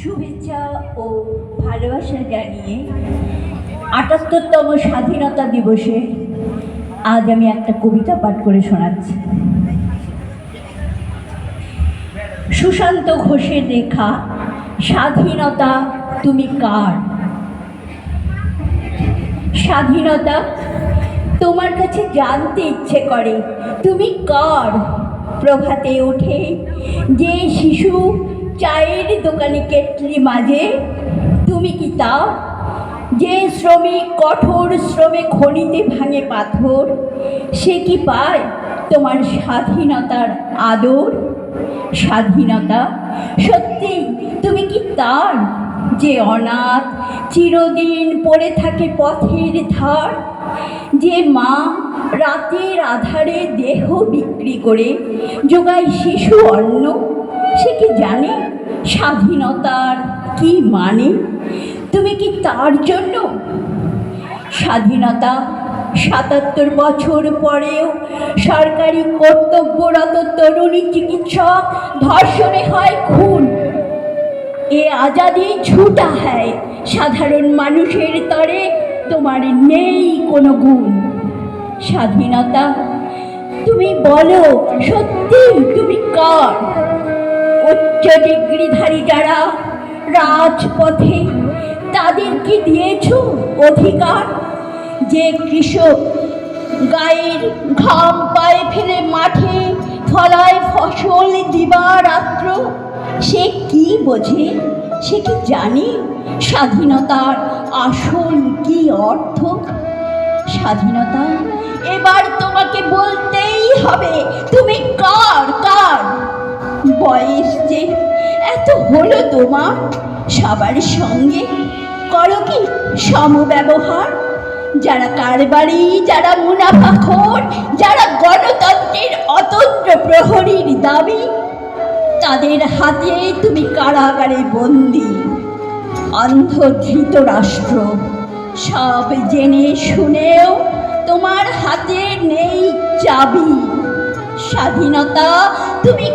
শুভেচ্ছা ও ভালোবাসা জানিয়ে আটাত্তরতম স্বাধীনতা দিবসে আজ আমি একটা কবিতা পাঠ করে শোনাচ্ছি। সুশান্ত ঘোষের লেখা, স্বাধীনতা তুমি কার? স্বাধীনতা তোমার কাছে জানতে ইচ্ছে করে, তুমি কার? প্রভাতে ওঠে যে শিশু চায়ের দোকানে কেটলি মাঝে, তুমি কি তা যে শ্রমিক কঠোর শ্রমে খনিতে ভাঙে পাথর, সে কি পায় তোমার স্বাধীনতার আদর? স্বাধীনতা? সত্যি, তুমি কি তার? যে অনাথ চিরদিন পড়ে থাকে পথের ধার, যে মা রাতের আধারে দেহ বিক্রি করে যোগায় শিশু অন্ন, সে কি জানে? স্বাধীনতার কি মানে? তুমি কি তার জন্য? স্বাধীনতা সাতাত্তর বছর পরেও সরকারি কর্তব্যরত তরুণী চিকিৎসক ধর্ষণে হয় খুন। এ আজাদি ছুটা হ্যায়। সাধারণ মানুষের তরে তোমার নেই কোনো গুণ। স্বাধীনতা, তুমি বলো, সত্যি তুমি কার? উচ্চ ডিগ্রিধারী যারা রাজপথে তাদের কি দিয়েছ অধিকার? যে কৃষক গায়ের ঘাম পায়ে ফেলে মাঠে ফলায় ফসল দিবা রাত্র সে কি বোঝে? সে কি জানে? স্বাধীনতার আসল কি অর্থ? স্বাধীনতা? এবার তোমাকে বলতেই হবে, তুমি কার কার? বয়স যে এত হলো তোমার? সবার সঙ্গে করো কি সমব্যবহার? যারা কারবারি, যারা মুনাফাখোর, যারা গণতন্ত্রের অতন্ত্র প্রহরীর দাবি, তাদের হাতে তুমি কারাগারে বন্দি অন্ধধৃত রাষ্ট্র। সব জেনে শুনেও তোমার হাতে নেই চাবি। স্বাধীনতা তুমি